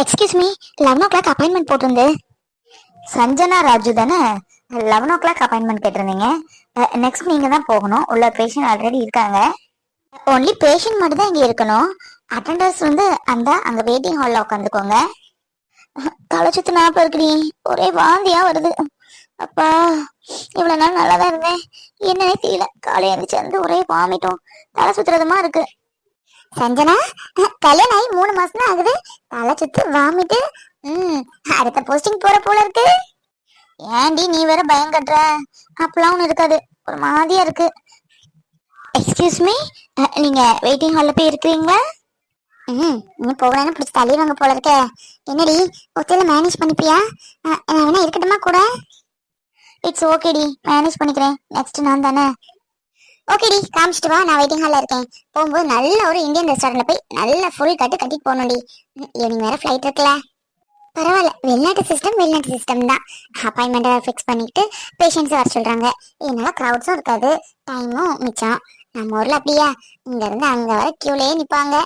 Excuse me eleven o'clock appointment போட்டிருந்து. Sanjana Raju தானே? Eleven o'clock appointment கேட்டிருந்தீங்க next நீங்கள் தான் போகணும். உள்ள பேஷண்ட் ஆல்ரெடி இருக்காங்க. ஒன்லி பேஷண்ட் மட்டும் தான் இங்கே இருக்கணும். அட்டண்டர்ஸ் வந்து அந்த அங்கே வெயிட்டிங் ஹாலில் உட்காந்துக்கோங்க தலை சுத்து ஞாபகம் இருக்குடி. ஒரே வாந்தியா வருது. அப்பா இவ்வளவு நாள் நல்லா தான் இருந்தேன். என்னன்னே தெரியல. காலையில் எழுந்துச்சு வந்து ஒரே வாமிட்டும் தலை சுத்துறதுமா இருக்கு. சஞ்சனா கல்யாணம் ஆகி மூணு மாசம் தான் ஆகுது. தலை சுத்து வாமிட்டு. ம் அடுத்த போஸ்டிங் போற போல இருக்கு. ஏன்டி நீ வேற பயம் கட்டுற? அப்பெல்லாம் ஒன்று இருக்காது. ஒரு மாதிரியா இருக்கு. எக்ஸ்கியூஸ் மீ நீங்க வெயிட்டிங் ஹாலில் போய் இருக்கிறீங்களா? ம் நீ போகலன்னு பிடிச்சி தள்ளி வாங்க போல இருக்க. என்னடி ஒத்தையில மேனேஜ் பண்ணிப்பியா? வேணா இருக்கட்டுமா கூட? இட்ஸ் ஓகேடி மேனேஜ் பண்ணிக்கிறேன். நெக்ஸ்ட் நான் தானே. ஓகேடி காமிச்சிட்டு வா நான் வெயிட்டிங் ஹாலில் இருக்கேன். போகும்போது நல்ல ஒரு இந்தியன் ரெஸ்டாரண்ட்ல போய் நல்ல ஃபுல் கட்டு கட்டிட்டு போகணும்டி ஈவினிங் வேற ஃப்ளைட் இருக்குல்ல. பரவாயில்ல வெளிநாட்டு சிஸ்டம் வெளிநாட்டு சிஸ்டம் தான். அப்பாயின்மெண்ட்டை ஃபிக்ஸ் பண்ணிட்டு பேஷண்ட்ஸை வர சொல்கிறாங்க இதனால க்ரௌட்ஸும் இருக்காது டைமும் மிச்சம். நம்ம ஊரில் அப்படியா? இங்கேருந்து அங்கே வர க்யூலேயே நிற்பாங்க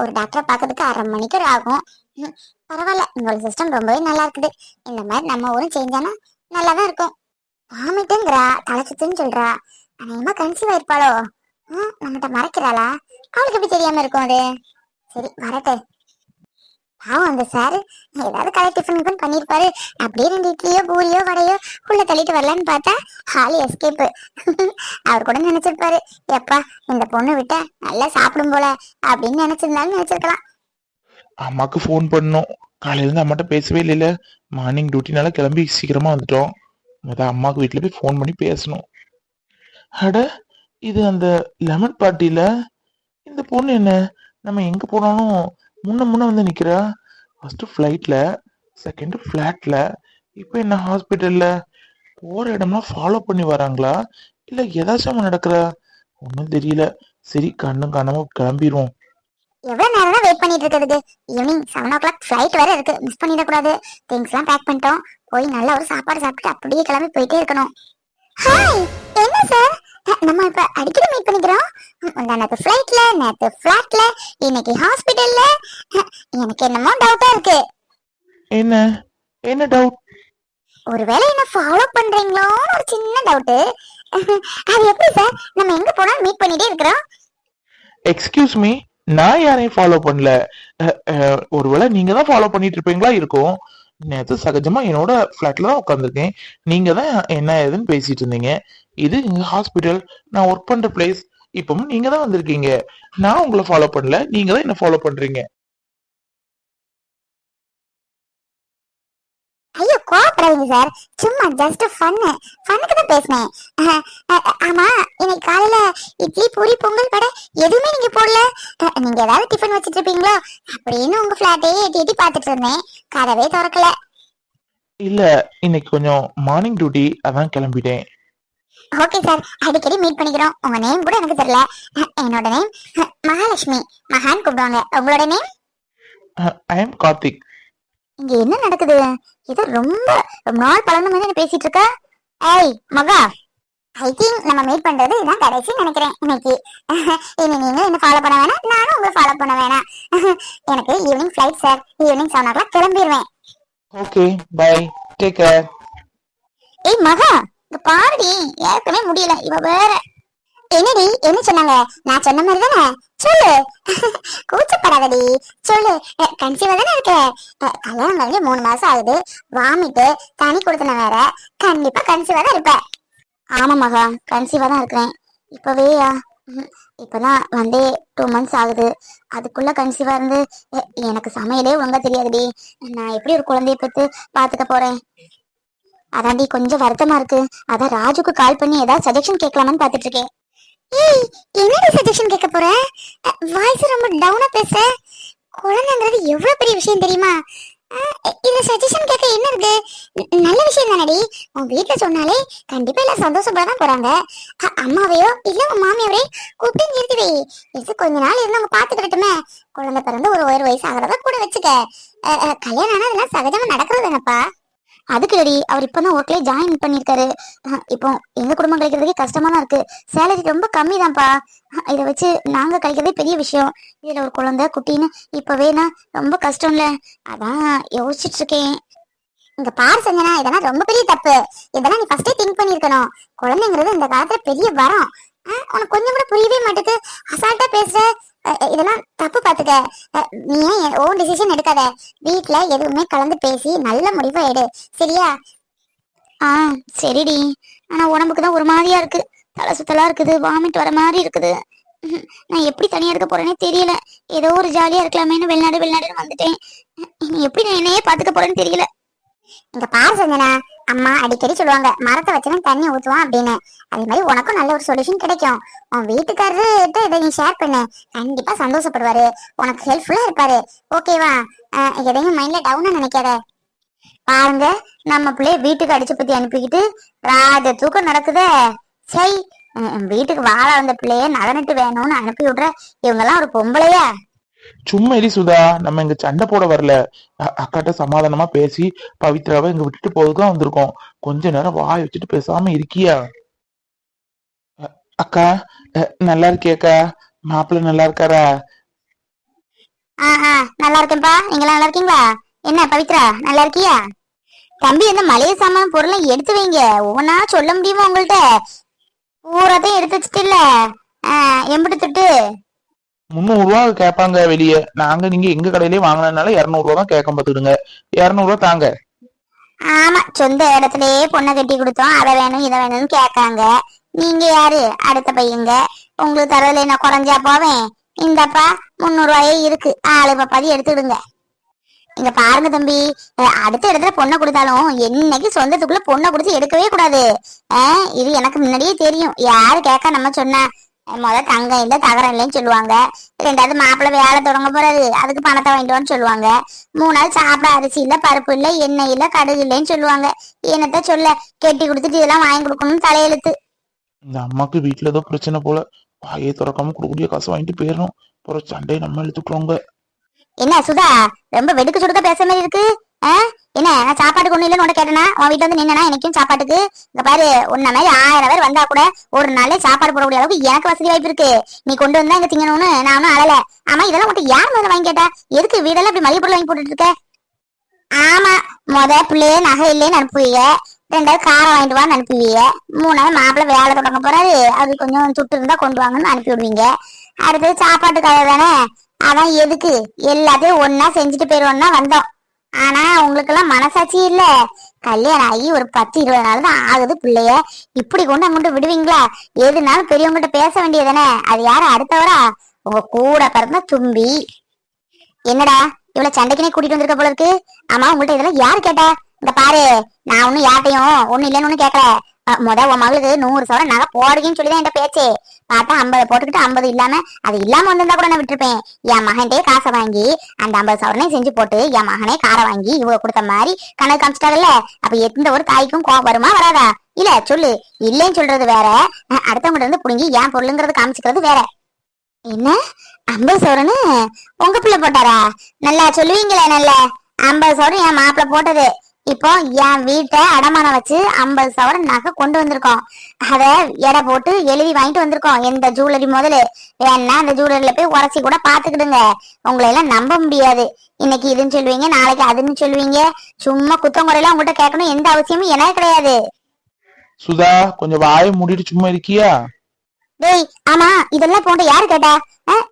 ஒரு டாக்டரை பார்க்கறதுக்கு அரை மணிக்கு ஆகும். பரவாயில்ல உங்களோட சிஸ்டம் ரொம்பவே நல்லா இருக்குது. இந்த மாதிரி நம்ம ஊரும் சேஞ்ச் ஆனால் நல்லா தான் இருக்கும். வாமிட்டுங்கிறா தலை சுத்துன்னு சொல்கிறா அநேகமா கன்சீவ் ஆயிருப்பாளோ? நம்மகிட்ட மறைக்கிறாளா? அவளுக்கு எப்படி தெரியாம இருக்கும் அது? சரி வரட்டு. பாவம் அந்த சார் ஏதாவது கலர் டிஃபன் டிஃபன் பண்ணிருப்பாரு அப்படியே ரெண்டு இட்லியோ பூரியோ வடையோ உள்ள தள்ளிட்டு வரலான்னு பார்த்தா ஹாலி எஸ்கேப்பு அவர் கூட நினைச்சிருப்பாரு. எப்பா இந்த பொண்ணு விட்டா நல்லா சாப்பிடும் போல அப்படின்னு நினைச்சிருந்தாலும் நினைச்சிருக்கலாம். அம்மாக்கு ஃபோன் பண்ணோம். காலையில இருந்து அம்மாட்ட பேசவே இல்லைல்ல. மார்னிங் டியூட்டினால கிளம்பி சீக்கிரமா வந்துட்டோம். முத அம்மாவுக்கு வீட்டுல போய் ஃபோன் பண்ணி பேசணும். அட இது அந்த லெமன் பார்ட்டியில இந்த பொண்ணு என்ன? நம்ம எங்க போனாலும் முன்ன முன்ன வந்து நிக்கிறா. ஃபர்ஸ்ட் ஃப்ளைட்ல செகண்ட் ஃபிளாட்ல இப்போ என்ன ஹாஸ்பிட்டல்ல போற இடம்லாம் ஃபாலோ பண்ணி வராங்களா? இல்ல ஏதாச்சும் நடக்குறா ஒன்றும் தெரியல. சரி கண்ணும் காணாம கிளம்பிடுவோம் எவ்வளவு நேரம் தான் வெயிட் பண்ணிட்டு இருக்கிறது? Evening seven o'clock flight வேற இருக்கு. மிஸ் பண்ணிடக்கூடாது. திங்ஸ் எல்லாம் பேக் பண்ணிட்டோம். போய் நல்ல ஒரு சாப்பாடு சாப்பிட்டு அப்படியே கிளம்பி போயிட்டே இருக்கணும். ஹாய் என்ன சார் நம்ம இப்ப அடிக்கடி மீட் பண்ணிக்கிறோம் நேற்று ஃபிளைட்ல நேற்று ஃபிளாட்ல இன்னைக்கு ஹாஸ்பிட்டல்ல எனக்கு என்னமோ டவுட்டா இருக்கு. என்ன? என்ன டவுட் ஒருவேளை என்ன ஃபாலோ பண்றீங்களோன்னு ஒரு சின்ன டவுட் அது எப்படி சார் நம்ம எங்க போனாலும் மீட் பண்ணிட்டே இருக்கிறோம். எக்ஸ்கியூஸ் மீ நான் யாரையும் ஃபாலோ பண்ணல. ஒருவேளை நீங்க தான் ஃபாலோ பண்ணிட்டு இருப்பீங்களா? இருக்கும். நேத்து சகஜமா என்னோட ஃபிளாட்ல தான் உட்காந்துருக்கேன் நீங்க தான் என்ன ஏதுன்னு பேசிட்டு இருந்தீங்க. இது எங்க ஹாஸ்பிட்டல் நான் ஒர்க் பண்ற பிளேஸ் இப்பவும் நீங்க தான் வந்திருக்கீங்க. நான் உங்களை ஃபாலோ பண்ணல. நீங்க தான் என்ன ஃபாலோ பண்றீங்க? ஐயோ கோபப்படாதீங்க சார் சும்மா ஜஸ்ட் ஃபன்னு ஃபன்னுக்கு தான் பேசினேன். ஆமா இன்னைக்கு காலையில இட்லி பூரி பொங்கல் வடை எதுவுமே நீங்க போடல. நீங்க ஏதாவது டிஃபன் வச்சிட்டு இருப்பீங்களோ? அப்படின்னு உங்க ஃபிளாட்டையே எட்டி எட்டி பார்த்துட்டு இருந்தேன். கதவே திறக்கல. இல்ல இன்னைக்கு கொஞ்சம் மார்னிங் டியூட்டி அதான் கிளம்பிட்டேன். ஓகே சார் அடிக்கடி மீட் பண்ணிக்கிறோம். உங்க நேம் கூட எனக்கு தெரியல. என்னோட நேம் மகாலட்சுமி. மகான் கூப்பிடுவாங்க. உங்களோட நேம் ஐ எம் கார்த்திக் இங்க என்ன நடக்குது? ஏதோ ரொம்ப ரொம்ப நாள் பழந்த மாதிரி பேசிட்டு இருக்க? ஏய் மகா. ஐ திங்க் நம்ம மீட் பண்றது இதான் கடைசி நினைக்கிறேன் இன்னைக்கு. இனி நீங்க என்ன ஃபாலோ பண்ண வேணாம்? நானும் உங்களை ஃபாலோ பண்ண வேணாம். எனக்கு evening flight sir evening seven o'clock கிளம்பிடுவேன் okay bye take care ஏய் மகா. இங்க பாருடி ஏற்கனவே முடியல இவ வேற. என்னடி என்ன சொன்னாங்க? நான் சொன்ன மாதிரி தானே? சொல்லு. கூச்சப்படாதடி. சொல்லு. கன்சீவா தானே இருக்க? கல்யாணம் வந்து மூணு மாசம் ஆகுது. வாமிட்டு தனி கொடுத்தன வேற. கண்டிப்பா கன்சீவா தான் இருப்ப. ஆமா மகா. கன்சீவா தான் இருக்கிறேன். இப்பவேயா இப்பதான் வந்தே டூ மந்த்ஸ் ஆகுது. அதுக்குள்ள கன்சீவா இருந்து எனக்கு சமையலே ஒழுங்கா தெரியாதுடி. நான் எப்படி ஒரு குழந்தைய பத்து பாத்துக்க போறேன்? அதாண்டி கொஞ்சம் வருத்தமா இருக்கு. அதான் ராஜுக்கு கால் பண்ணி ஏதாவது சஜஷன் கேட்கலாமான்னு பாத்துட்டு இருக்கேன் ஏய் என்னடி சஜஷன் கேட்க போற? வாய்ஸ் ரொம்ப டவுனா பேச. குழந்தைங்கிறது எவ்வளவு பெரிய விஷயம் தெரியுமா? அஹ், இதுல சஜஷன் கேட்க என்ன இருக்கு? நல்ல விஷயம் தானடி. உன் வீட்டுல சொன்னாலே கண்டிப்பா எல்லாம் சந்தோஷப்பட தான் போறாங்க. அம்மாவையோ இல்ல உன் மாமியாரையோ கூப்பிட்டு நிறுத்தி வை. இது கொஞ்ச நாள் இருந்து அவங்க பாத்துக்கிட்டுமே குழந்தை பிறந்து ஒரு ஒரு வயசு ஆகிறத கூட வச்சுக்க. கல்யாணம் ஆனா அதெல்லாம் சகஜமா நடக்கிறது என்னப்பா அதுக்கு ரெடி அவர் இப்பதான் ஒர்க்லேயே ஜாயின் பண்ணிருக்காரு இப்போ எங்க குடும்பம் கழிக்கிறதுக்கே கஷ்டமா தான் இருக்கு. சேலரி ரொம்ப கம்மி தான்ப்பா இதை வச்சு நாங்க கழிக்கிறதே பெரிய விஷயம். இதுல ஒரு குழந்தை குட்டின்னு இப்பவேனா ரொம்ப கஷ்டம்ல. அதான் யோசிச்சுட்டு இருக்கேன் இங்க பாரு சஞ்சனா இதெல்லாம் ரொம்ப பெரிய தப்பு. இதெல்லாம் நீ ஃபர்ஸ்டே திங்க் பண்ணிருக்கணும் குழந்தைங்கிறது இந்த காலத்துல பெரிய வரம். உனக்கு கொஞ்சம் கூட புரியவே மாட்டேங்குது அசால்ட்டா பேசுற இதெல்லாம் தப்பு பாத்துக்க. நீ ஏன் ஓன் டிசிஷன் எடுக்காத? வீட்ல எதுவுமே கலந்து பேசி நல்ல முடிவு எடு. சரியா? ஆ சரிடி. ஆனா உடம்புக்கு தான் ஒரு மாதிரியா இருக்கு. தலை சுத்தலா இருக்குது வாமிட் வர மாதிரி இருக்குது. நான் எப்படி தனியா இருக்க போறேனே தெரியல. ஏதோ ஒரு ஜாலியா இருக்கலாமேன்னு வெளிநாடு வெளிநாடுன்னு வந்துட்டேன். எப்படி நான் என்னையே பாத்துக்க போறேன்னு தெரியல. இங்க பாரு சஞ்சனா. அம்மா அடிக்கடி சொல்லுவாங்க மரத்தை வச்சுதான் தண்ணி ஊத்துவான் அப்படின்னு. அதே மாதிரி உனக்கும் நல்ல ஒரு சொல்யூஷன் கிடைக்கும். உன் வீட்டுக்காரர்கிட்ட இதை நீ ஷேர் பண்ணு. கண்டிப்பா சந்தோஷப்படுவாரு. உனக்கு ஹெல்ப்ஃபுல்லா இருப்பாரு. ஓகேவா எதையும் மைண்ட்ல டவுனா நினைக்காத. பாருங்க நம்ம பிள்ளைய வீட்டுக்கு அடிச்சு பத்தி அனுப்பிக்கிட்டு ராஜ தூக்கம் நடக்குதே. சை வீட்டுக்கு வாழ வந்த பிள்ளைய நலனிட்டு வேணும்னு அனுப்பி விடுற இவங்கெல்லாம் ஒரு பொம்பளையா? சும்மா இரு சுதா நம்ம இங்க சண்டை போட வரல. அக்காட்ட சமாதானமா பேசி பவித்ராவை இங்க விட்டுட்டு போதுதான் வந்திருக்கோம். கொஞ்ச நேரம் வாய் வச்சுட்டு பேசாம இருக்கியா? அக்கா நல்லா இருக்கியாக்கா மாப்பிள்ளை நல்லா இருக்காரா? நல்லா இருக்கேன்பா நீங்களாம் நல்லா இருக்கீங்களா? என்ன பவித்ரா நல்லா இருக்கியா? தம்பி இந்த மளிகை சாமான பொருளை எடுத்து வைங்க. ஒவ்வொன்னா சொல்ல முடியுமா உங்கள்ட்ட? பூராத்தையும் எடுத்து வச்சுட்டு இல்ல எம்பிட்டு முந்நூறு ரூபா கேட்பாங்க வெளியே. நாங்க நீங்க எங்க கடையிலயே வாங்கினதுனால இருநூறு ரூபா தான் கேட்க பார்த்துடுங்க இருநூறு ரூபா தாங்க. ஆமா சொந்த இடத்துலயே பொண்ணை கட்டி கொடுத்தோம். அதை வேணும் இதை வேணும்னு கேட்காங்க. நீங்க யாரு? அடுத்த பையங்க. உங்களுக்கு தரதுல என்ன குறைஞ்சா போவேன். இந்தப்பா முந்நூறு ரூபாயே இருக்கு. ஆளு பப்பாதி எடுத்துடுங்க இங்க பாருங்க தம்பி. அடுத்த இடத்துல பொண்ணை கொடுத்தாலும் என்னைக்கு சொந்தத்துக்குள்ள பொண்ணை கொடுத்து எடுக்கவே கூடாது. இது எனக்கு முன்னாடியே தெரியும். யாரு கேட்க நம்ம சொன்னா. முத தங்கம் இல்ல தகரம் இல்லைன்னு சொல்லுவாங்க. ரெண்டாவது மாப்பிள்ளை வேலை தொடங்க போறாரு. அதுக்கு பணத்தை வாங்கிட்டு சொல்லுவாங்க. மூணாவது சாப்பிட அரிசி இல்ல பருப்பு இல்ல எண்ணெய் இல்ல கடுகு இல்லைன்னு சொல்லுவாங்க. என்னத்த சொல்ல? கெட்டி கொடுத்துட்டு இதெல்லாம் வாங்கி கொடுக்கணும்னு தலையெழுத்து. இந்த அம்மாக்கு வீட்டுல ஏதோ பிரச்சனை போல வாயை திறக்காம கொடுக்கக்கூடிய காசு வாங்கிட்டு போயிடணும். அப்புறம் சண்டையை நம்ம இழுத்துக்கிறோங்க. என்ன சுதா? ரொம்ப வெடுக்கு சுடுக்க பேசுற மாதிரி இருக்கு? என்ன நான் சாப்பாட்டுக்கு ஒண்ணு இல்லைன்னு உன்கிட்ட உன் வீட்டுல வந்து நின்னா எனக்கும் சாப்பாட்டுக்கு? இங்க பாரு உன்ன மாதிரி ஆயிரம் பேர் வந்தா கூட ஒரு நாளே சாப்பாடு போடக்கூடிய அளவுக்கு எனக்கு வசதி வாய்ப்பு இருக்கு. நீ கொண்டு வந்தா இங்க திங்கணும்னு நானும் அழல. ஆமா இதெல்லாம் மட்டும் யார் முதல்ல வாங்கி கேட்டா? எதுக்கு வீடெல்லாம் இப்படி மளிகை பொருள் வாங்கி போட்டுட்டு இருக்க? ஆமா முத பிள்ளையே நகை இல்லைன்னு அனுப்புவீங்க ரெண்டாவது காரை வாங்கிட்டு வான்னு அனுப்புவீங்க மூணாவது மாப்பிள்ளை வேலை தொடங்க போறாரு. அது கொஞ்சம் சுட்டு இருந்தா கொண்டு வாங்கன்னு அனுப்பி விடுவீங்க. அடுத்தது சாப்பாட்டு கதை தானே? அதான் எதுக்கு? எல்லாத்தையும் ஒன்னா செஞ்சுட்டு போயிருவோம்னா வந்தோம். ஆனா உங்களுக்கு எல்லாம் மனசாட்சி இல்ல. கல்யாணம் ஆகி ஒரு பத்து இருபது நாள் தான் ஆகுது பிள்ளைய. இப்படி கொண்டு அங்கிட்டு விடுவீங்களா? எதுனாலும் பெரியவங்ககிட்ட பேச வேண்டியதானே அது யாரு? அடுத்தவரா? உங்க கூட பிறந்த தும்பி. என்னடா இவ்வளவு சண்டைக்குனே கூட்டிட்டு வந்திருக்க போல இருக்கு. ஆமா உங்கள்ட்ட இதெல்லாம் யாரு கேட்டா? இந்த பாரு நான் ஒன்னும் யார்ட்டையும் ஒண்ணு இல்லைன்னு ஒண்ணு கேட்கல முத உன் மகளுக்கு நூறு சவரம் நகை போடுங்கன்னு சொல்லிதான் என் பேச்சு. பார்த்தா ஐம்பது போட்டுக்கிட்டு ஐம்பது இல்லாம அது இல்லாம வந்திருந்தா கூட நான் விட்டுருப்பேன். என் மகன்டே காசை வாங்கி அந்த ஐம்பது சவரனையும் செஞ்சு போட்டு என் மகனே காரை வாங்கி இவங்க கொடுத்த மாதிரி கணக்கு காமிச்சிட்டாங்கல்ல அப்ப எந்த ஒரு தாய்க்கும் கோபம் வருமா வராதா? இல்ல சொல்லு. இல்லைன்னு சொல்றது வேற. அடுத்தவங்கிட்ட அடுத்தவங்க இருந்து புடுங்கி என் பொருளுங்கிறது காமிச்சுக்கிறது வேற. என்ன? ஐம்பது சவரனு? உங்க பிள்ளை போட்டாரா? நல்லா சொல்லுவீங்களே நல்ல. ஐம்பது சவரன் என் மாப்பிள்ளை போட்டது. இப்போ என் வீட்டை அடமானம் வச்சு ஐம்பது சவரன் நகை கொண்டு வந்திருக்கோம். அதை எடை போட்டு எழுதி வாங்கிட்டு வந்திருக்கோம். எந்த ஜுவல்லரி முதல்ல வேணா அந்த ஜுவல்லரியில போய் உரசி கூட பாத்துக்கிடுங்க உங்களை எல்லாம் நம்ப முடியாது. இன்னைக்கு இதுன்னு சொல்லுவீங்க நாளைக்கு அதுன்னு சொல்லுவீங்க. சும்மா குத்தம் குறையெல்லாம் உங்கள்கிட்ட கேட்கணும். எந்த அவசியமும் எனக்கு கிடையாது. சுதா கொஞ்சம் வாயை மூடிட்டு சும்மா இருக்கியா? டேய் ஆமா இதெல்லாம் போன்ற யாரு கேட்டா?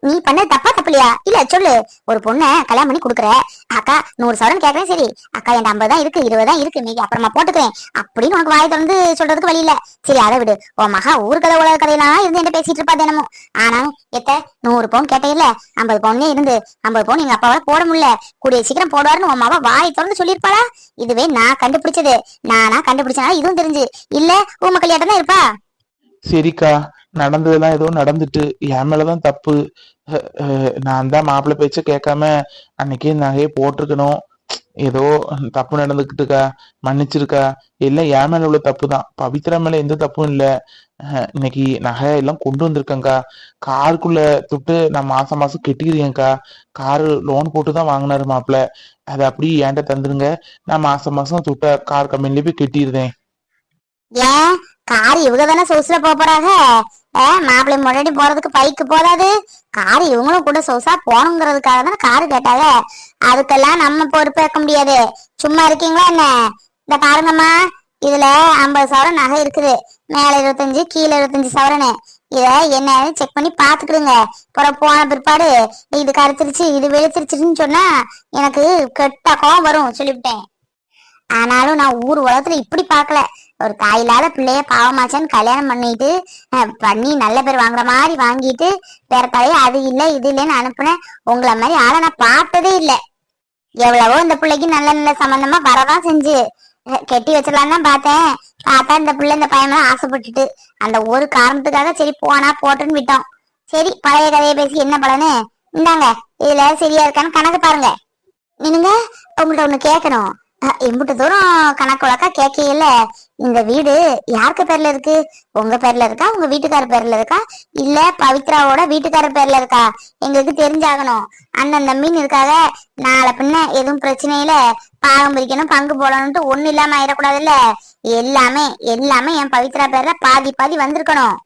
நீ பண்ண தப்பா தப்புலையா? இல்ல சொல்லு. ஒரு பொண்ணை கல்யாணம் பண்ணி குடுக்குற. அக்கா நூறு சவரன் கேக்குறேன் சரி. அக்கா என் ஐம்பது தான் இருக்கு இருபது தான் இருக்கு நீங்க அப்புறமா போட்டுக்கிறேன். அப்படின்னு உனக்கு வாய் திறந்து சொல்றதுக்கு வழி இல்ல. சரி அதை விடு. உன் மகா ஊர் கதை உலக கதையெல்லாம் இருந்து என்ன பேசிட்டு இருப்பா தினமும். ஆனா எத்த நூறு பவுன் கேட்டே இல்ல. ஐம்பது பவுனே இருந்து ஐம்பது பவுன் எங்க அப்பாவால போட முடியல. கூடிய சீக்கிரம் போடுவாருன்னு உன் மகா வாய் திறந்து சொல்லியிருப்பாளா? இதுவே நான் கண்டுபிடிச்சது. நானா கண்டுபிடிச்சனால இதுவும் தெரிஞ்சு. இல்ல ஊம கல்யாட்டம் தான் இருப்பா? சரிக்கா நடந்ததெல்லாம் ஏதோ நடந்துட்டு என் மேலதான் தப்பு. நான் தான் மாப்பிள்ளை பேச்ச கேட்காம அன்னைக்கே நகையை போட்டிருக்கணும். ஏதோ தப்பு நடந்துக்கிட்டுக்கா மன்னிச்சிருக்கா. எல்லாம் என் மேல உள்ள தப்பு தான் பவித்ரா மேல எந்த தப்பும் இல்ல. இன்னைக்கு நகை எல்லாம் கொண்டு வந்திருக்கேன்க்கா. காருக்குள்ள தொட்டு நான் மாசம் மாசம் கெட்டிக்கிறேங்க்கா காரு லோன் போட்டு தான் வாங்கினாரு மாப்பிள்ள. அதை அப்படியே ஏன்ட்ட தந்துருங்க. நான் மாசம் மாசம் தொட்ட கார் கம்பெனில போய் கட்டிடுறேன். கார் இவங்க தானே சொகுசுல போக போறாங்க? ஏ மாப்பிள்ளை முன்னாடி போறதுக்கு பைக்கு போதாது? கார் இவங்களும் கூட சொகுசா போகணுங்கிறதுக்காக தானே கார் கேட்டாங்க. அதுக்கெல்லாம் நம்ம பொறுப்பேற்க முடியாது. சும்மா இருக்கீங்களா என்ன? இந்த பாருங்கம்மா இதுல ஐம்பது சவரன் நகை இருக்குது. மேல இருபத்தஞ்சு கீழே இருபத்தஞ்சு சவரனு. இத என்னன்னு செக் பண்ணி பாத்துக்கிடுங்க. அப்புறம் போன பிற்பாடு இது கருத்துருச்சு இது வெளுத்துருச்சுன்னு சொன்னா எனக்கு கெட்ட கோவம் வரும் சொல்லிவிட்டேன். ஆனாலும் நான் ஊர் உலகத்துல இப்படி பார்க்கல. ஒரு தாயில்லாத பிள்ளைய பாவமாச்சான்னு கல்யாணம் பண்ணிட்டு பண்ணி நல்ல பேர் வாங்குற மாதிரி வாங்கிட்டு வேற தலைய அது இல்லை இது இல்லைன்னு அனுப்புனேன். உங்களை மாதிரி ஆளை நான் பார்த்ததே இல்லை. எவ்வளவோ இந்த பிள்ளைக்கு நல்ல நல்ல சம்பந்தமா வரதான் செஞ்சு கெட்டி வச்சிடலாம் தான் பார்த்தேன். பார்த்தா இந்த பிள்ளை இந்த பையன் ஆசைப்பட்டுட்டு அந்த ஒரு காரணத்துக்காக சரி போனா போட்டுன்னு விட்டோம். சரி பழைய கதையை பேசி என்ன பலனு? இந்தாங்க இதுல சரியா இருக்கான்னு கணக்கு பாருங்க. நீங்க உங்கள்ட்ட ஒண்ணு கேட்கணும் இம்புட்டு தூரம் கணக்கு வழக்கா கேட்கையில இந்த வீடு யாருக்கு பேர்ல இருக்கு? உங்க பேர்ல இருக்கா? உங்க வீட்டுக்காரர் பேர்ல இருக்கா? இல்ல பவித்ராவோட வீட்டுக்காரர் பேர்ல இருக்கா? எங்களுக்கு தெரிஞ்சாகணும். அண்ணன் தம்பின்னு இருக்காக நாளை பின்ன எதுவும் பிரச்சனையில பாகம் பிரிக்கணும் பங்கு போடணும்ட்டு ஒண்ணு இல்லாம ஆயிடக்கூடாதுல்ல எல்லாமே எல்லாமே என் பவித்ரா பேர்ல பாதி பாதி வந்திருக்கணும்.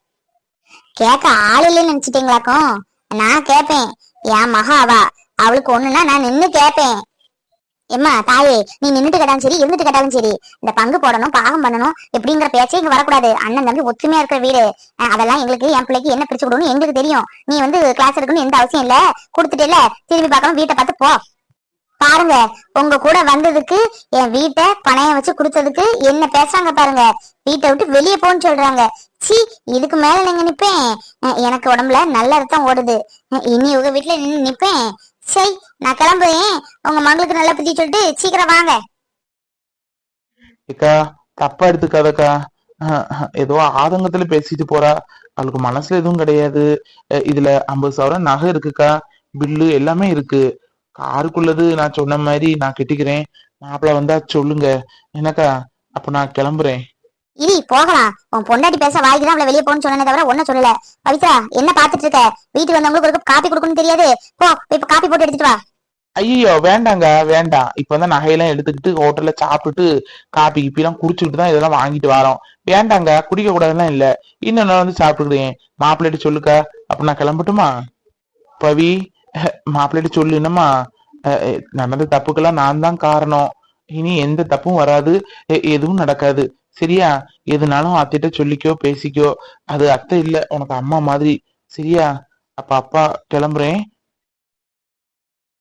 கேட்க ஆள் இல்லைன்னு நினைச்சிட்டீங்களாக்கும்? நான் கேட்பேன். என் மகா அவா. அவளுக்கு ஒண்ணுன்னா நான் நின்னு கேட்பேன். எம்மா தாயே நீ நின்னுட்டு கேட்டாலும் சரி இருந்துட்டு கேட்டாலும் சரி இந்த பங்கு போடணும் பாகம் பண்ணணும் எப்படிங்கிற பேச்சே இங்க வரக்கூடாது. அண்ணன் தம்பி ஒத்துமையா இருக்கிற வீடு. அதெல்லாம் எங்களுக்கு என் பிள்ளைக்கு என்ன பிரிச்சு கொடுக்கணும் எங்களுக்கு தெரியும். நீ வந்து கிளாஸ் எடுக்கணும் எந்த அவசியம் இல்ல. கொடுத்துட்டேல திரும்பி பார்க்கணும் வீட்டை பார்த்து போ. பாருங்க உங்க கூட வந்ததுக்கு என் வீட்டை பணையம் வச்சு கொடுத்ததுக்கு என்ன பேசுறாங்க பாருங்க. வீட்டை விட்டு வெளியே போன்னு சொல்றாங்க. சி இதுக்கு மேல நீங்க நிப்பேன். எனக்கு உடம்புல நல்ல ரத்தம் ஓடுது. இனி உங்க வீட்டுல நின்னு நிப்பேன். சரி நான் கிளம்புறேன். உங்க மகளுக்கு நல்ல புத்தி சொல்லிட்டு சீக்கிரம் வாங்க. ஏக்கா தப்பா எடுத்துக்காதக்கா. ஏதோ ஆதங்கத்துல பேசிட்டு போறா. அவளுக்கு மனசுல எதுவும் கிடையாது. இதுல ஐம்பது சவரம் நகை இருக்குக்கா. பில்லு எல்லாமே இருக்கு. காருக்குள்ளது நான் சொன்ன மாதிரி நான் கட்டிக்கிறேன். மாப்பிள்ள வந்தா சொல்லுங்க. என்னக்கா அப்ப நான் கிளம்புறேன். இரி போகலாம். உன் பொண்டாட்டி பேச வாய்க்கு தான் அவளை வெளியே போன்னு சொன்னே தவிர ஒன்னும் சொல்லல. பவித்ரா என்ன பாத்துட்டு இருக்க? வீட்டுக்கு வந்தவங்களுக்கு ஒரு காப்பி கொடுக்கணும்னு தெரியாது. போ இப்ப காப்பி போட்டு எடுத்துட்டு வா. ஐயோ வேண்டாங்க வேண்டாம். இப்ப வந்து நகையெல்லாம் எடுத்துக்கிட்டு ஹோட்டல்ல சாப்பிட்டுட்டு காப்பி கிப்பி எல்லாம் குடிச்சுக்கிட்டு தான் இதெல்லாம் வாங்கிட்டு வரோம். வேண்டாங்க குடிக்க கூடாதுலாம் இல்ல. இன்னும் வந்து சாப்பிட்டுக்கிறேன். மாப்பிள்ளைட்டு சொல்லுக்கா. அப்ப நான் கிளம்பட்டுமா? பவி மாப்பிள்ளைட்டு சொல்லு என்னம்மா? அஹ், நடந்த தப்புக்கெல்லாம் நான் தான் காரணம். இனி எந்த தப்பும் வராது. எதுவும் நடக்காது. சரியா? எதுனாலும் அத்திட்ட சொல்லிக்கோ பேசிக்கோ. அது அத்தை இல்ல உனக்கு அம்மா மாதிரி. சரியா? அப்ப அப்பா கிளம்புறேன்.